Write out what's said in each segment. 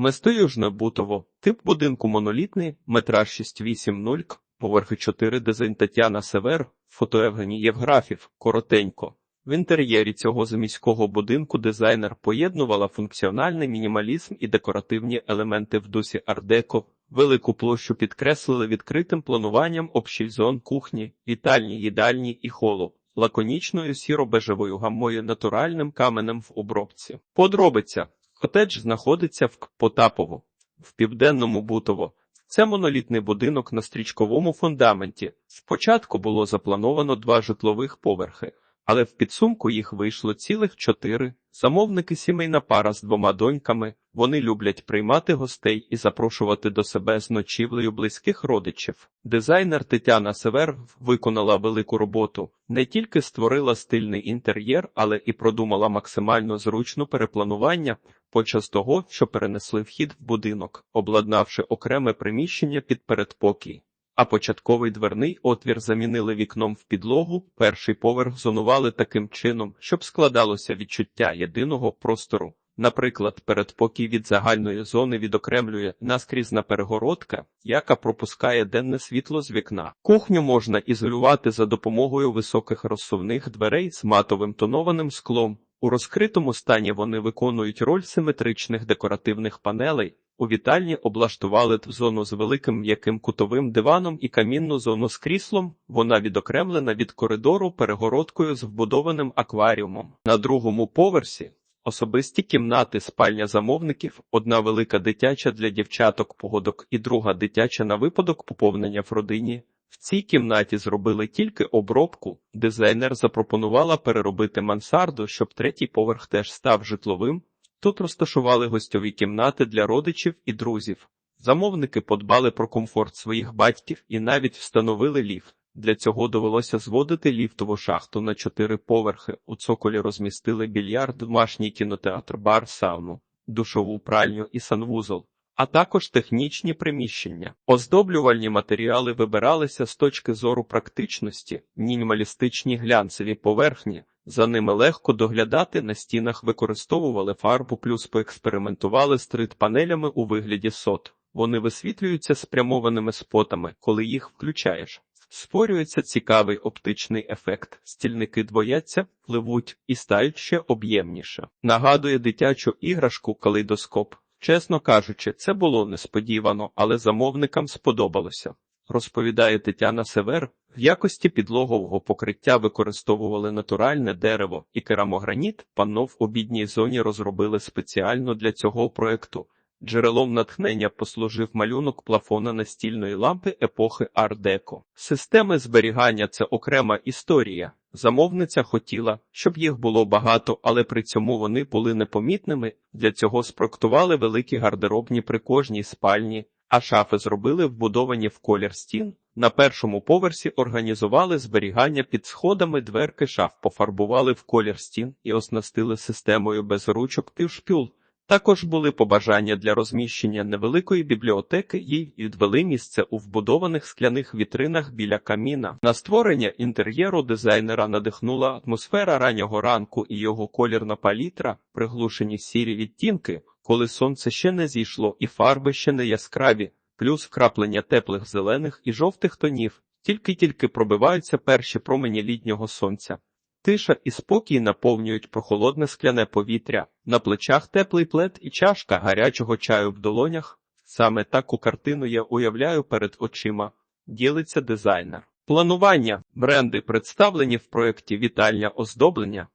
Место Южне Бутово. Тип будинку монолітний, метраж 680, поверхи 4 дизайн Тетяна Север, фото Євгеній Євграфів, коротенько. В інтер'єрі цього заміського будинку дизайнер поєднувала функціональний мінімалізм і декоративні елементи в дусі ардеко. Велику площу підкреслили відкритим плануванням общих зон кухні, вітальні, їдальні і холу, лаконічною сіро-бежевою гаммою натуральним каменем в обробці. Подробиця. Котедж знаходиться в Потапово, в південному Бутово. Це монолітний будинок на стрічковому фундаменті. Спочатку було заплановано два житлових поверхи, але в підсумку їх вийшло цілих чотири. Замовники сімейна пара з двома доньками. Вони люблять приймати гостей і запрошувати до себе з ночівлею близьких родичів. Дизайнер Тетяна Север виконала велику роботу. Не тільки створила стильний інтер'єр, але і продумала максимально зручну перепланування подчас того, що перенесли вхід в будинок, обладнавши окреме приміщення під передпокій. А початковий дверний отвір замінили вікном в підлогу, перший поверх зонували таким чином, щоб складалося відчуття єдиного простору. Наприклад, передпокій від загальної зони відокремлює наскрізна перегородка, яка пропускає денне світло з вікна. Кухню можна ізолювати за допомогою високих розсувних дверей з матовим тонованим склом. У розкритому стані вони виконують роль симетричних декоративних панелей. У вітальні облаштували зону з великим м'яким кутовим диваном і камінну зону з кріслом. Вона відокремлена від коридору перегородкою з вбудованим акваріумом. На другому поверсі особисті кімнати спальня замовників, одна велика дитяча для дівчаток погодок і друга дитяча на випадок поповнення в родині. В цій кімнаті зробили тільки обробку. Дизайнер запропонувала переробити мансарду, щоб третій поверх теж став житловим. Тут розташували гостьові кімнати для родичів і друзів. Замовники подбали про комфорт своїх батьків і навіть встановили ліфт. Для цього довелося зводити ліфтову шахту на чотири поверхи. У цоколі розмістили більярд, домашній кінотеатр, бар, сауну, душову пральню і санвузол, а також технічні приміщення. Оздоблювальні матеріали вибиралися з точки зору практичності, мінімалістичні глянцеві поверхні. За ними легко доглядати, на стінах використовували фарбу, плюс поекспериментували стрит-панелями у вигляді сот. Вони висвітлюються спрямованими спотами, коли їх включаєш. Створюється цікавий оптичний ефект. Стільники двояться, пливуть і стають ще об'ємніше. Нагадує дитячу іграшку калейдоскоп. Чесно кажучи, це було несподівано, але замовникам сподобалося. Розповідає Тетяна Север, в якості підлогового покриття використовували натуральне дерево і керамограніт. Панно в обідній зоні розробили спеціально для цього проекту. Джерелом натхнення послужив малюнок плафона настільної лампи епохи Ар-Деко. Системи зберігання це окрема історія. Замовниця хотіла, щоб їх було багато, але при цьому вони були непомітними. Для цього спроектували великі гардеробні при кожній спальні, а шафи зробили вбудовані в колір стін. На першому поверсі організували зберігання під сходами дверки шаф, пофарбували в колір стін і оснастили системою без ручок півшпюл. Також були побажання для розміщення невеликої бібліотеки їй відвели місце у вбудованих скляних вітринах біля каміна. На створення інтер'єру дизайнера надихнула атмосфера раннього ранку і його колірна палітра, приглушені сірі відтінки, коли сонце ще не зійшло і фарби ще не яскраві, плюс вкраплення теплих зелених і жовтих тонів, тільки-тільки пробиваються перші промені літнього сонця. Тиша і спокій наповнюють прохолодне скляне повітря, на плечах теплий плед і чашка гарячого чаю в долонях. Саме таку картину я уявляю перед очима. Ділиться дизайнер. Планування бренди представлені в проєкті вітальня оздоблення,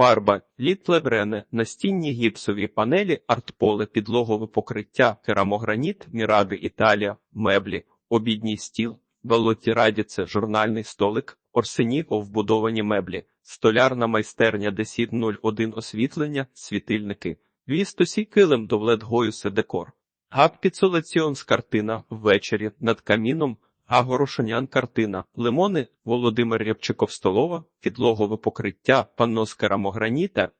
фарба, літлебрене, настінні гіпсові панелі, артполе, підлогове покриття, керамограніт, міради Італія, меблі, обідній стіл, Велоті Радіце, журнальний столик, Орсеніко вбудовані меблі, столярна майстерня Десід 01 освітлення, світильники, Вістосі килим до Вледгоюсе декор. Гак Піцолеціонс картина ввечері над каміном, Гагорошанян картина, лимони, Володимир Рябчиков столова, підлогове покриття, панно з керамограніта,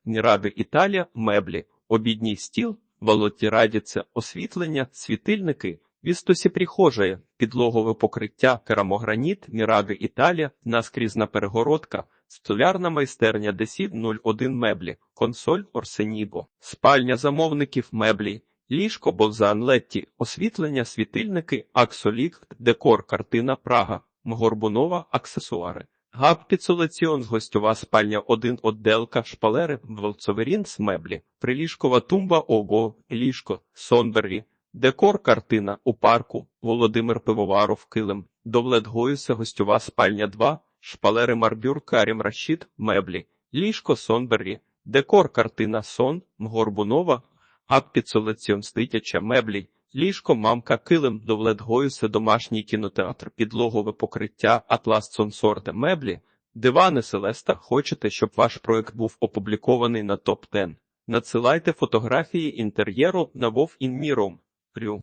Італія, меблі, обідній стіл, Волоті Радіце, освітлення, світильники, Вістосі прихожає, підлогове покриття, керамограніт, Міради Італія, наскрізна перегородка, столярна майстерня. Десід 01 меблі, консоль Орсенібо, спальня замовників. Меблі, ліжко Болзан Летті, освітлення, світильники, Аксолік, декор, картина Прага, Мгорбунова, аксесуари. Габ Підсолеціон, гостьова спальня 1 отделка, шпалери, Волцоверінс, меблі, приліжкова тумба, ого, ліжко, Сонбері, декор, картина, у парку, Володимир Пивоваров, килим, Довлет Гоюса, гостьова спальня 2, шпалери Марбюр, Карім Рашід, меблі, ліжко, Сонбері, декор, картина, сон, Мгорбунова, Габ Підсолеціон, Ститяча меблі, Ліжко, мамка, килим, довлет Гоюсе, домашній кінотеатр, підлогове покриття, атлас Сонсорте, меблі, дивани Селеста. Хочете, щоб ваш проект був опублікований на топ 10 Надсилайте фотографії інтер'єру на Вов Інміром. Рю.